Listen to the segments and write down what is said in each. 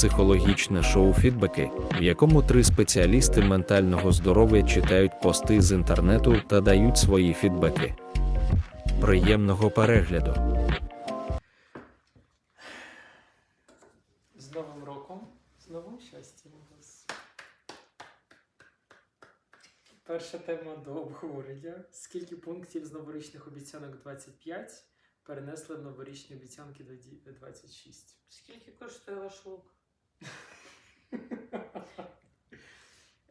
психологічне шоу Фідбеки, в якому три спеціалісти ментального здоров'я читають пости з інтернету та дають свої фідбеки. Приємного перегляду! З Новим роком, з новим щастям у вас. Перша тема до обговорення. Скільки пунктів з новорічних обіцянок 25 перенесли в новорічні обіцянки до ді- 26? Скільки коштує ваш лук?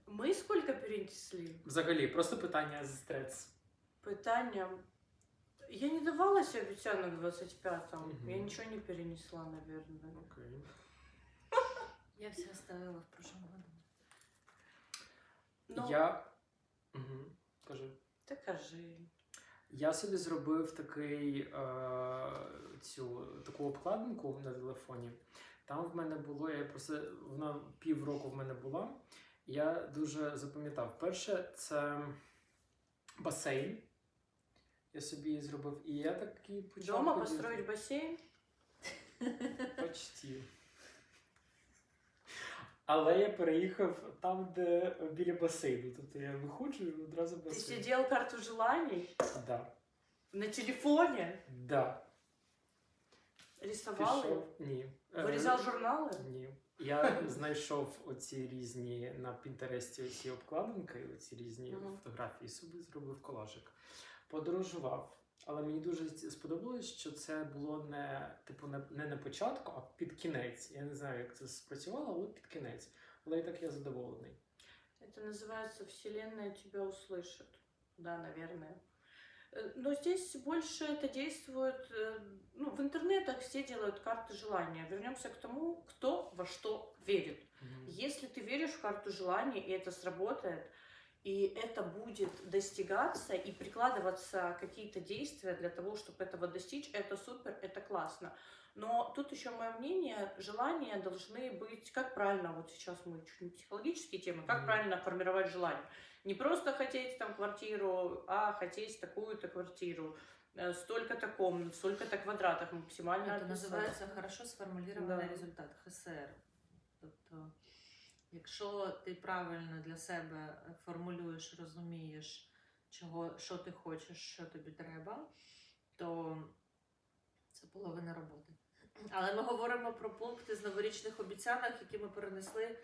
Ми скільки перенесли? Взагалі, просто питання з стрес. Питання. Я не давалася обіцянок 25-му. Мгм. Я нічого не перенесла, наверное. Окей. Я все оставила в прошлом году. Ну, Я. Угу. Кажи. Та кажи. Я собі зробив такий, е, цю, таку обкладинку на телефоні. Там в мене було, я просто вона півроку в мене була. Я дуже запам'ятав. Перше, це басейн. Я собі зробив. І я такий почав. Дома ходити. построить басейн? Почти. Але я переїхав там, де біля басейну. Тобто я виходжу і одразу Ти басейн. сидел карту желаний Да. на телефоні? Да. Рисували? Пішов. Ні. Е, Вирізав журнали? Ні. Я знайшов оці різні на Пінтересті оці обкладинки, оці різні Мгм. фотографії, собі зробив колажик. Подорожував. Але мені дуже ц- сподобалось, що це було не типу не, не на початку, а під кінець. Я не знаю, як це спрацювало, але під кінець. Але і так я задоволений. Это называется «Вселенная тебя услышит». Да, наверное. Э, Но здесь больше это действует... э, Ну, в интернетах все делают карты желания. Вернемся к тому, кто во что верит. Если ты веришь в карту желаний, и это сработает, и это будет достигаться, и прикладываться какие-то действия для того, чтобы этого достичь, это супер, это классно. Но тут еще мое мнение, желания должны быть, как правильно, вот сейчас мы чуть не психологические темы, как Мгм. правильно формировать желание. Не просто хотеть там квартиру, а хотеть такую-то квартиру, э, столько-то комнат, столько-то квадратов максимально. Это описать. називається хорошо сформулірований Да. результат ХСР. Тобто, якщо ти правильно для себе формулюєш, розумієш, чого, що ти хочеш, що тобі треба, то це половина роботи. Але ми говоримо про пункти з новорічних обіцянок, які ми перенесли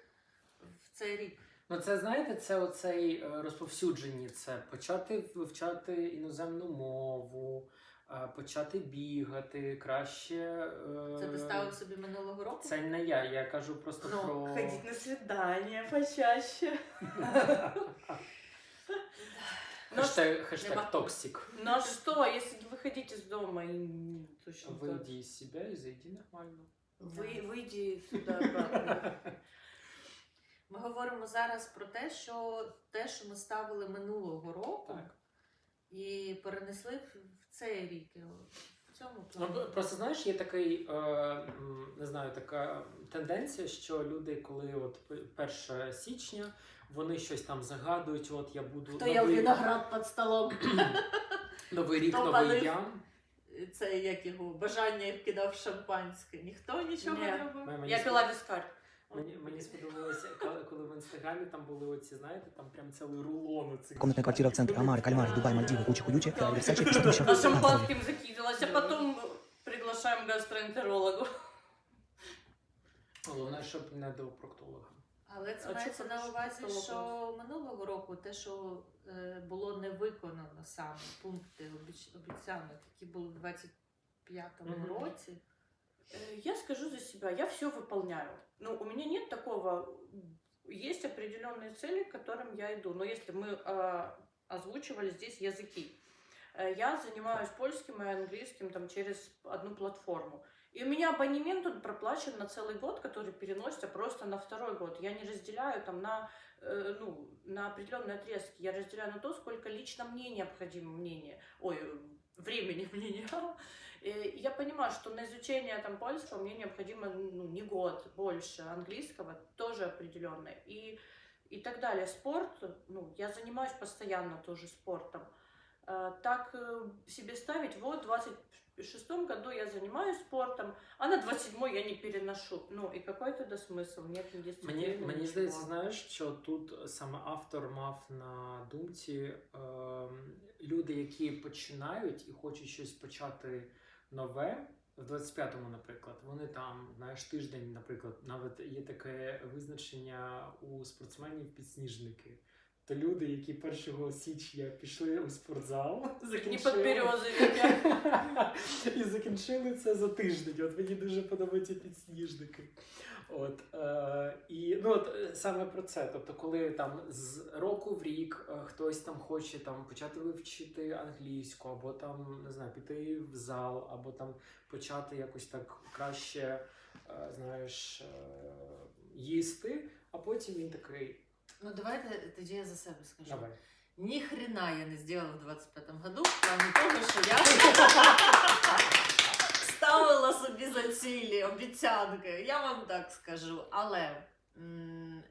в цей рік. Ну, це знаєте, це оцей е, розповсюджені. Це почати вивчати іноземну мову, е, почати бігати, краще. е, Це ти ставив собі минулого року? Це не я, я кажу просто Ну, про. ходить на свидание почаще. Хештег, хештег токсик. Ну а что, если выходить из дома и не- точно так? Вийди із себе і зайди нормально. Вы, выйди сюда обратно. Ми говоримо зараз про те, що те, що ми ставили минулого року, Так. і перенесли в в цей рік. І В цьому Ну, плані. просто знаєш, є такий, е, м, не знаю, така тенденція, що люди, коли от п- 1 січня, вони щось там загадують, от я буду Хто я виноград під столом? новий рік, Хто новий палив? я. Це як його бажання кидав шампанське. Ніхто нічого Ні. не робив. Мені Я спод- пила вискарь. Мені, мені сподобалося, коли, коли в інстаграмі там були оці, знаєте, там прям цілий рулон оцих. Комнатная квартира в центре Амары, Кальмары, Дубай, Мальдивы, Куча Кулючи, Фиаль, Версачи, что еще? А шампанским закидывалась, а потом приглашаем гастроэнтерологу. Головне, щоб не до проктолога. Але це А мається чого на ж увазі, того що минулого року те, що е, було не виконано саме пункти обіч- обіцянок, які були в 25-му Мгм. році. Э, Я скажу за себя, я все выполняю. Ну, у меня нет такого, есть определенные цели, к которым я иду. Но если мы э, озвучивали здесь языки, э, я занимаюсь польским и английским там через одну платформу. И у меня абонемент он проплачен на целый год, который переносится просто на второй год. Я не разделяю там на, э, ну, на определенные отрезки. Я разделяю на то, сколько лично мне необходимо мнение. Ой, времени мне. Э, Я понимаю, что на изучение там польского мне необходимо ну, не год, больше английского тоже определенно и и так далее. Спорт, ну я занимаюсь постоянно тоже спортом. Э, Так э, себе ставить вот 20 26 году я занимаюсь спортом, а на 27 я не переношу. Ну и какой тогда смысл? Нет дисциплины, Мені, мені здається, знаєш, що тут саме автор мав на думці ем, люди, які починають і хочуть щось почати нове. В 25-му, наприклад, вони там, знаєш, тиждень, наприклад, навіть є таке визначення у спортсменів підсніжники. То люди, які 1 січня пішли у спортзал, закінчили... і закінчили це за тиждень. От мені дуже подобаються підсніжники. От, е, і ну, от, е, саме про це. Тобто, коли там з року в рік е, хтось там хоче там, почати вивчити англійську, або там, не знаю, піти в зал, або там почати якось так краще, е, знаєш, е, їсти, а потім він такий. Ну давайте тоді я за себе скажу. Давай. Ні хрена я не сделала в 25-му году, в плані того, що я ставила собі за цілі, обіцянки. Я вам так скажу. Але м,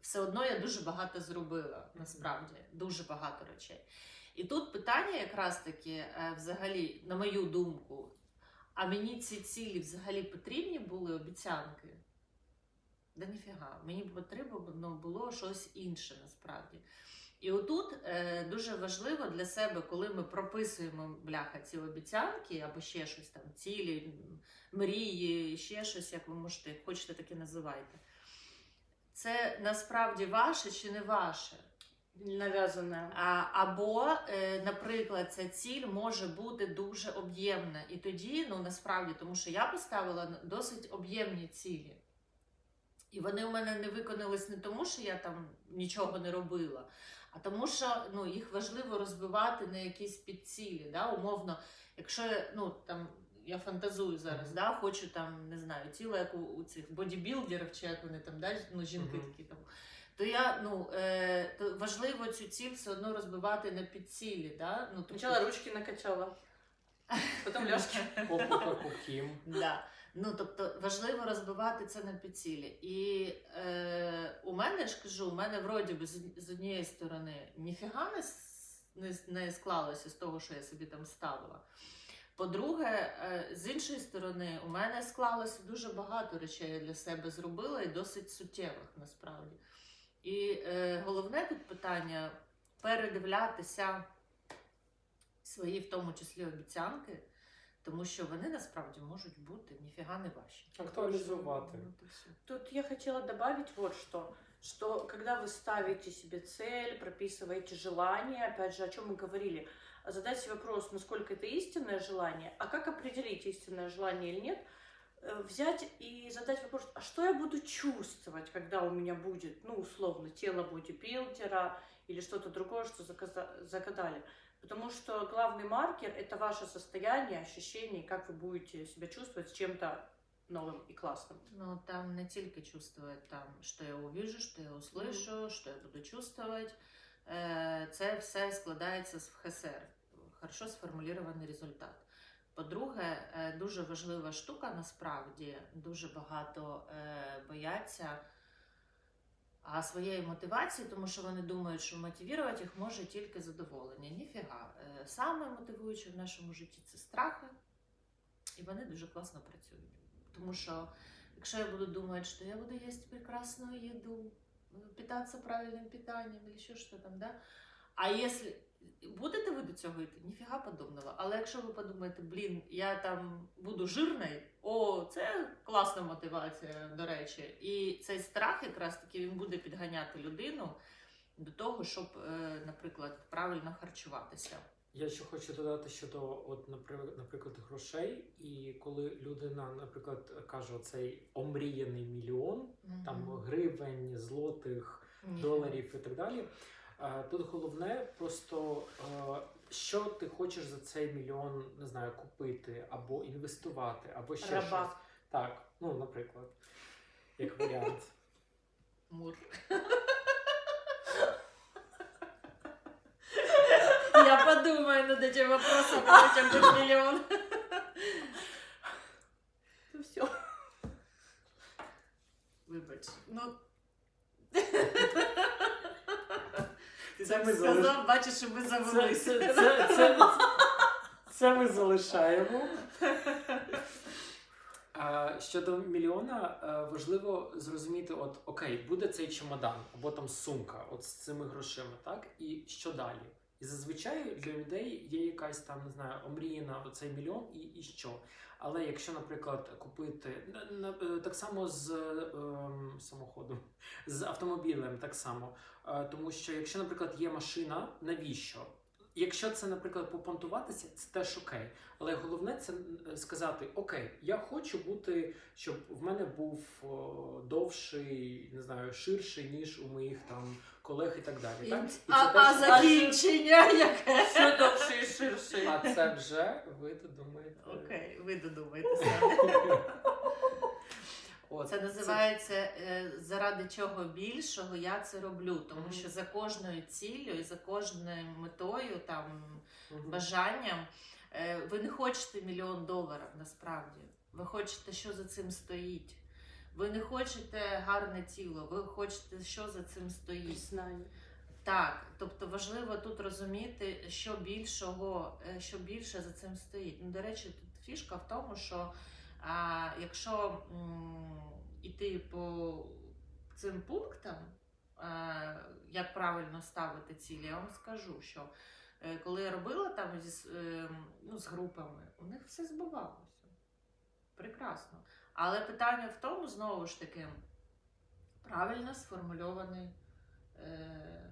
все одно я дуже багато зробила, насправді, дуже багато речей. І тут питання якраз таки, е, взагалі, на мою думку, а мені ці цілі взагалі потрібні були обіцянки? Да ніфіга, мені потрібно було щось інше насправді. І отут е, дуже важливо для себе, коли ми прописуємо бляха ці обіцянки або ще щось там, цілі, мрії, ще щось, як ви можете, як хочете, таке називайте. Це насправді ваше чи не ваше? Навязанная. А, або, е, наприклад, ця ціль може бути дуже об'ємна. І тоді, ну насправді, тому що я поставила досить об'ємні цілі. І вони у мене не виконались не тому, що я там нічого не робила, а тому, що ну, їх важливо розбивати на якісь підцілі. Да? Умовно, якщо я, ну, там, я фантазую зараз, да? хочу там, не знаю, тіло, як у, у цих бодібілдерів, чи як вони там, да? ну, жінки такі там. То я ну е, то важливо цю ціль все одно розбивати на підцілі. Да? Ну, тобто- Сначала ручки накачала, потом ляжки. Попу. Да. Ну, тобто важливо розбивати це на підцілі. І е, у мене ж кажу, у мене вроді би з, однієї сторони ніфіга не, не склалося з того, що я собі там ставила. По-друге, е, з іншої сторони, у мене склалося дуже багато речей я для себе зробила і досить суттєвих насправді. І е, головне тут питання передивлятися свої, в тому числі, обіцянки, тому що вони насправді можуть бути ніфіга не ваші. Актуалізувати. Ну, то все. Тут я хотела добавить вот что. Что когда вы ставите себе цель, прописываете желание, опять же, о чем мы говорили, задать себе вопрос, насколько это истинное желание, а как определить истинное желание или нет, Э, взять и задать вопрос, а что я буду чувствовать, когда у меня будет, ну, условно, тело бодипилдера или что-то другое, что заказа- загадали. Потому что главный маркер – это ваше состояние, ощущение, как вы будете себя чувствовать с чем-то новым и классным. Ну, там не тільки чувствовать, там, що я увижу, що я услышу, що я буду чувствовать. Е, Це все складається з ХСР. Хорошо сформульований результат. По-друге, е, дуже важлива штука насправді, дуже багато е, бояться а своєї мотивації, тому що вони думають, що мотивувати їх може тільки задоволення. Ніфіга. Е, Саме мотивуюче в нашому житті це страхи, і вони дуже класно працюють. Тому що якщо я буду думати, що я буду їсти прекрасну їду, питатися правильним питанням, або що, що там, да? А якщо будете ви до цього йти, ніфіга подобного. Але якщо ви подумаєте, блін, я там буду жирною, о, це класна мотивація, до речі. І цей страх якраз таки він буде підганяти людину до того, щоб, е, наприклад, правильно харчуватися. Я ще хочу додати щодо, от, напри- наприклад, грошей, і коли людина, наприклад, каже цей омріяний мільйон, там гривень, злотих, Ніфіга. доларів і так далі. е, Тут головне просто, е, що ти хочеш за цей мільйон, не знаю, купити або інвестувати, або ще Раба. щось. Так, ну, наприклад, як варіант. Мур. Я подумаю над этим вопросом, хотя бы миллион. Это все. Вибач. Ну. Ти Це так ми сказав, залиш- бачиш, що ми Це, завелися. це, це, це, Це ми залишаємо. А, щодо мільйона, е, важливо зрозуміти: от окей, буде цей чемодан або там сумка, от з цими грошима, так? І що далі? І зазвичай для людей є якась там, не знаю, омріяна цей мільйон і, і що. Але якщо, наприклад, купити на- е, так само з е, самоходом, з автомобілем, так само. Е, Тому що якщо, наприклад, є машина, навіщо? Якщо це, наприклад, попонтуватися, це теж окей. Але головне це е, сказати: Окей, я хочу бути, щоб в мене був о, довший, не знаю, ширший, ніж у моїх там колег і так далі. Так? І це А, теж- закінчення яке? Все довше і ширше. а це вже ви додумаєте. Окей, ви додумайте самі. От, Це називається е, заради чого більшого я це роблю, тому Мгм. що за кожною ціллю і за кожною метою, там Мгм. бажанням, е, ви не хочете мільйон доларів насправді. Ви хочете, що за цим стоїть. Ви не хочете гарне тіло, ви хочете, що за цим стоїть. Знання. Так, тобто важливо тут розуміти, що більшого, е, що більше за цим стоїть. Ну, до речі, тут фішка в тому, що а, якщо м, іти по цим пунктам, е, як правильно ставити цілі, я вам скажу, що е, коли я робила там зі, е, ну, з групами, у них все збувалося. Прекрасно. Але питання в тому, знову ж таки, правильно сформульований е,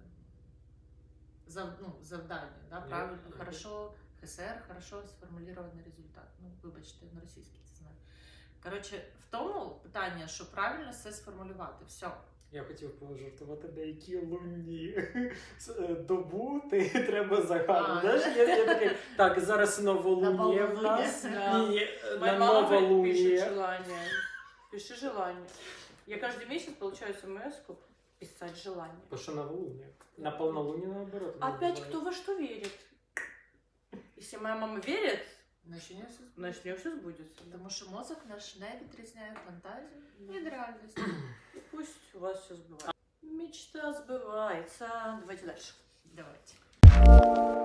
зав, ну, завдання. Да? Правильно, я- хорошо, ХСР, хорошо сформулірований результат. Ну, вибачте, на російській це знаю. Коротше, в тому питання, що правильно все сформулювати. Все. Я хотів пожартувати деякі е, добу, ти треба загадувати. Я, я такий, так, зараз новолунє в нас. Ні, на новолунє. желание. Пиши желание. Я каждый месяц получаю смс писать желание. Новолунє? На повнолунні наоборот. Опять кто во что верит. Если моя мама верит, Значить, у нього все збудеться. значит у нее все сбудется. Тому що мозок наш не відрізняє фантазію від реальності. И пусть у вас все сбывается. Мечта сбывается. Давайте дальше. Давайте.